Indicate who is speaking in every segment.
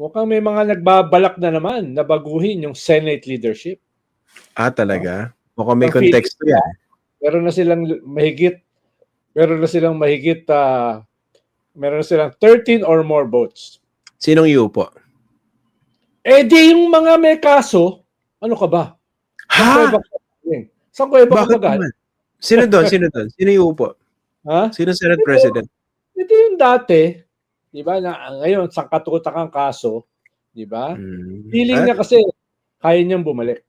Speaker 1: mukhang may mga nagbabalak na naman na baguhin yung Senate leadership.
Speaker 2: Ah, talaga? Mukhang may
Speaker 1: Ang feeling
Speaker 2: konteksto yan.
Speaker 1: Meron na silang mahigit meron na silang mahigit ah, meron na silang 13 or more votes.
Speaker 2: Sinong iupo?
Speaker 1: Eh di yung mga may kaso, ano ka ba?
Speaker 2: Ha?
Speaker 1: Saan ko iba
Speaker 2: Bakit? Sino doon? Sino doon? Sino iupo?
Speaker 1: Ha?
Speaker 2: Sino Senate President?
Speaker 1: Ito yung dati, di ba, na ngayon, sa katutakang kaso, di ba?
Speaker 2: Hmm.
Speaker 1: Feeling niya kasi, kaya niyang bumalik.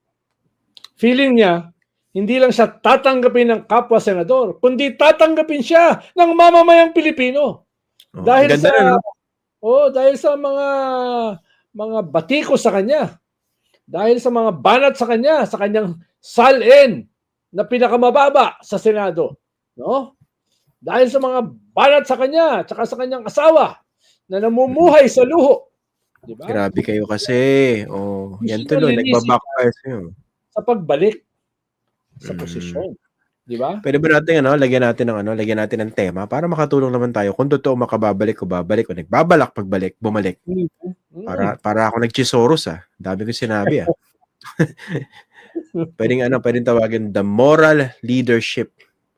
Speaker 1: Feeling niya, hindi lang siya tatanggapin ng kapwa senador, kundi tatanggapin siya ng mamamayang Pilipino.
Speaker 2: oh,
Speaker 1: dahil sa
Speaker 2: na, no?
Speaker 1: Oh, dahil sa mga mga batiko sa kanya. Dahil sa mga banat sa kanya, sa kanyang salin na pinakamababa sa Senado, no? Dahil sa mga banat sa kanya, tsaka sa kanyang asawa na namumuhay sa luho. Di ba?
Speaker 2: Grabe kayo kasi. Oh, yan
Speaker 1: Gusto
Speaker 2: tuloy. Nagbabackfire sa'yo.
Speaker 1: Sa pagbalik sa
Speaker 2: Mm.
Speaker 1: posisyon. Di ba?
Speaker 2: Pwede ba natin, ano, lagyan natin ng, ano, lagyan natin ng tema para makatulong naman tayo kung totoo makababalik o babalik o nagbabalak pagbalik, bumalik.
Speaker 1: Mm.
Speaker 2: Para, para ako nagchisoros ah. Dami ko sinabi ah. pwedeng ano, pwedeng tawagin the moral leadership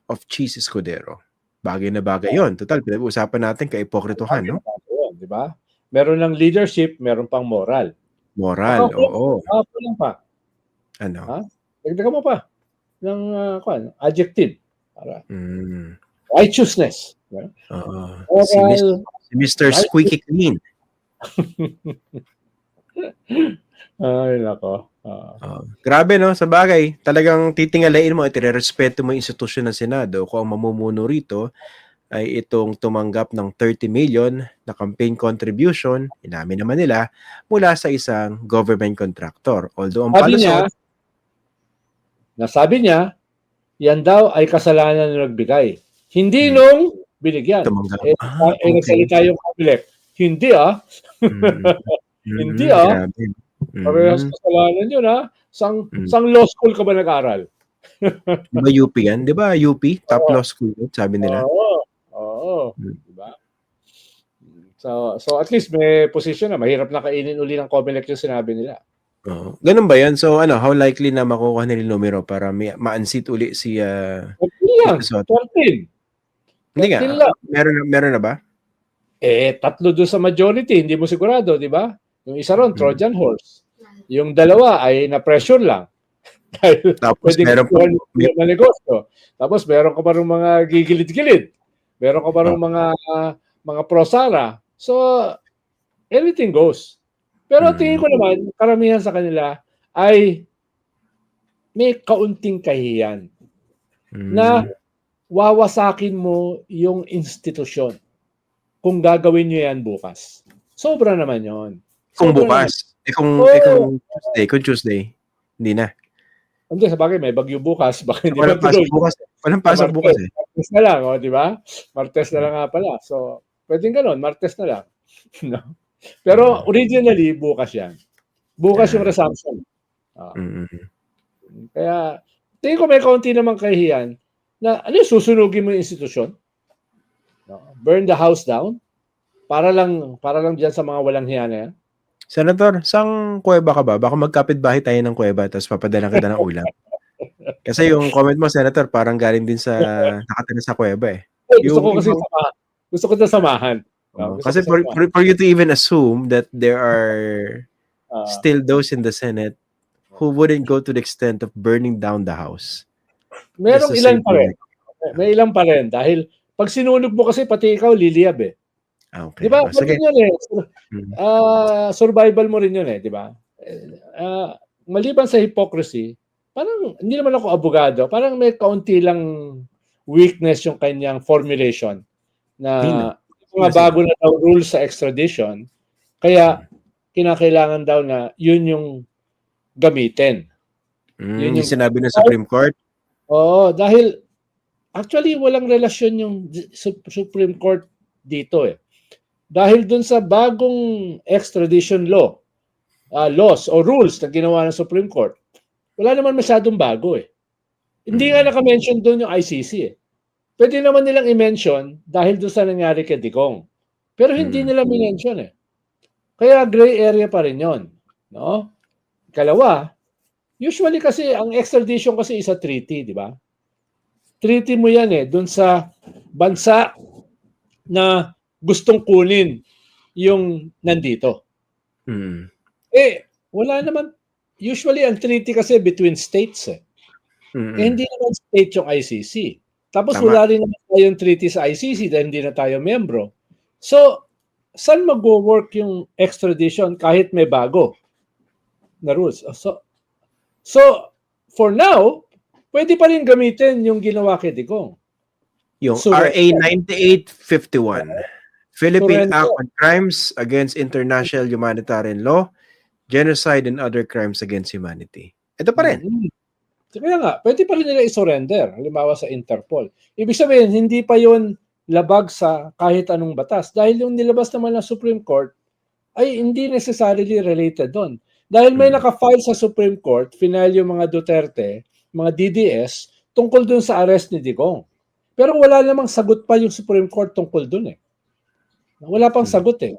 Speaker 2: of Cheese Escudero. Bagay na bagay yon. Total, pinag-uusapan natin kaipokritohan, no?
Speaker 1: Di ba? Meron ng leadership, meron pang moral.
Speaker 2: Moral,
Speaker 1: Ako,
Speaker 2: oo.
Speaker 1: Ah, lang pa.
Speaker 2: Ano?
Speaker 1: Ha? Dagdagan mo pa ng uh, kuan, adjective para
Speaker 2: Mm,
Speaker 1: righteousness. ba?
Speaker 2: oo. Si, Mr.
Speaker 1: Moral,
Speaker 2: si Mr. Squeaky Clean.
Speaker 1: ay nako. Ah.
Speaker 2: Oo. grabe no, sa bagay. Talagang titingalain mo at irerespeto mo yung institusyon ng Senado kung ang mamumuno rito ay itong tumanggap ng 30 million na campaign contribution, inamin naman nila, mula sa isang government contractor. Although ang
Speaker 1: Sabi niya,
Speaker 2: palusot,
Speaker 1: nasabi niya, yan daw ay kasalanan ng nagbigay. Hindi
Speaker 2: Hmm.
Speaker 1: nung binigyan.
Speaker 2: tumanggap.
Speaker 1: Eh,
Speaker 2: Ah,
Speaker 1: eh, nagsalita yung kabilet. Hindi ah.
Speaker 2: Mm.
Speaker 1: Hindi,
Speaker 2: Mm,
Speaker 1: ah.
Speaker 2: grabe. Mm.
Speaker 1: Parehas kasalanan yun ah. Sang,
Speaker 2: Hmm.
Speaker 1: sang law school ka ba nag-aral?
Speaker 2: Di ba UP yan? Di ba UP? Top
Speaker 1: Oo.
Speaker 2: law school, yun, sabi nila.
Speaker 1: Oo. Oo.
Speaker 2: Hmm.
Speaker 1: Diba? So, so at least may position na. Mahirap na kainin uli ng Comelec yung sinabi nila.
Speaker 2: Oo. Ganun ba yan? So, ano, how likely na makukuha nila yung numero para may, ma-unseat uli si uh,
Speaker 1: lang.
Speaker 2: Soto?
Speaker 1: 14.
Speaker 2: Hindi nga.
Speaker 1: Lang.
Speaker 2: Meron, meron na ba?
Speaker 1: Eh, tatlo doon sa majority. Hindi mo sigurado, di ba? Yung isa ron,
Speaker 2: Hmm.
Speaker 1: Trojan horse. Yung dalawa ay na-pressure lang.
Speaker 2: Tapos meron pa, may-
Speaker 1: negosyo. Tapos meron ka pa rin mga gigilid-gilid. Meron ka rin
Speaker 2: Oh.
Speaker 1: mga mga prosara. So, anything goes. Pero
Speaker 2: Hmm.
Speaker 1: tingin ko naman, karamihan sa kanila ay may kaunting kahiyan
Speaker 2: Mm.
Speaker 1: na wawasakin mo yung institusyon kung gagawin nyo yan bukas. Sobra naman yon.
Speaker 2: kung bukas. Eh kung,
Speaker 1: Oo.
Speaker 2: eh kung Tuesday, kung Tuesday, hindi na.
Speaker 1: naman. Hindi, sa bagay, may bagyo bukas. Baka hindi
Speaker 2: Walang
Speaker 1: pa
Speaker 2: pasok bukas. Walang pasok bukas eh.
Speaker 1: Martes na lang, oh, di ba? Martes na lang nga pala. So, pwedeng ganun, Martes na lang. no? Pero originally, bukas yan. Bukas yung resumption. Ah,
Speaker 2: Mm.
Speaker 1: kaya, tingin ko may kaunti namang kahihiyan na ano yung susunugin mo yung institusyon? No? Burn the house down? Para lang para lang diyan sa mga walang hiya na yan?
Speaker 2: Senator, sang kuweba ka ba? Baka magkapit bahay tayo ng kuweba tapos papadala kita ng ulam. Kasi yung comment mo, Senator, parang galing din sa nakatira sa kuweba eh.
Speaker 1: Eh, gusto
Speaker 2: Yung-
Speaker 1: ko kasi samahan. Gusto ko na samahan. Ah, gusto
Speaker 2: Kasi for,
Speaker 1: samahan.
Speaker 2: for, for you to even assume that there are
Speaker 1: Ah,
Speaker 2: still those in the Senate who wouldn't go to the extent of burning down the house.
Speaker 1: merong ilan pa rin. May ilan pa rin. Dahil pag sinunog mo kasi pati ikaw liliyab eh.
Speaker 2: Ah, okay.
Speaker 1: Di ba?
Speaker 2: Oh, sige.
Speaker 1: Yun eh. Ah, survival mo rin yun eh, di ba? Ah, maliban sa hypocrisy, parang hindi naman ako abogado, parang may kaunti lang weakness yung kanyang formulation na mga bago na daw rules sa extradition, kaya kinakailangan daw na yun yung gamitin.
Speaker 2: Mm,
Speaker 1: Yun
Speaker 2: yung sinabi ng Supreme Court.
Speaker 1: Oo, dahil actually walang relasyon yung Su- Supreme Court dito eh. Dahil dun sa bagong extradition law, ah, laws o rules na ginawa ng Supreme Court, wala naman masyadong bago eh. Hindi nga
Speaker 2: Mm.
Speaker 1: naka-mention doon yung ICC eh. Pwede naman nilang i-mention dahil doon sa nangyari kay Digong. Pero hindi
Speaker 2: Mm.
Speaker 1: nila minention eh. Kaya gray area pa rin yon, no? Kalawa, usually kasi ang extradition kasi is a treaty, di ba? Treaty mo yan eh dun sa bansa na gustong kunin yung nandito.
Speaker 2: Mm.
Speaker 1: Eh, wala naman. Usually, ang treaty kasi between states eh.
Speaker 2: Mm.
Speaker 1: Eh, hindi naman state yung ICC. Tapos
Speaker 2: Tama.
Speaker 1: wala rin naman tayong treaty sa ICC dahil hindi na tayo membro. So, saan mag-work yung extradition kahit may bago na rules? So, so for now, pwede pa rin gamitin yung ginawa kay Digong.
Speaker 2: Yung
Speaker 1: Surrender.
Speaker 2: RA 9851, Philippine. Act on Crimes Against International Humanitarian Law, Genocide and Other Crimes Against Humanity. Ito pa rin.
Speaker 1: Mm. Kaya nga, pwede pa rin nila i-surrender, halimbawa sa Interpol. Ibig sabihin, hindi pa yon labag sa kahit anong batas. Dahil yung nilabas naman ng Supreme Court ay hindi necessarily related doon. Dahil may
Speaker 2: Hmm.
Speaker 1: nakafile sa Supreme Court, final yung mga Duterte, mga DDS, tungkol doon sa arrest ni Digong. Pero wala namang sagot pa yung Supreme Court tungkol doon eh. Wala pang
Speaker 2: Hmm.
Speaker 1: sagot eh.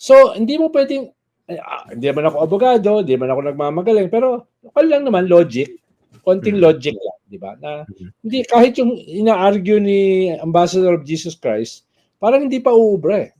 Speaker 1: So, hindi mo pwedeng, eh, ah, hindi naman ako abogado, hindi naman ako nagmamagaling, pero okay lang naman, logic. Konting
Speaker 2: Mhm.
Speaker 1: logic lang, di ba? Na hindi, kahit yung ina-argue ni Ambassador of Jesus Christ, parang hindi pa uubra eh.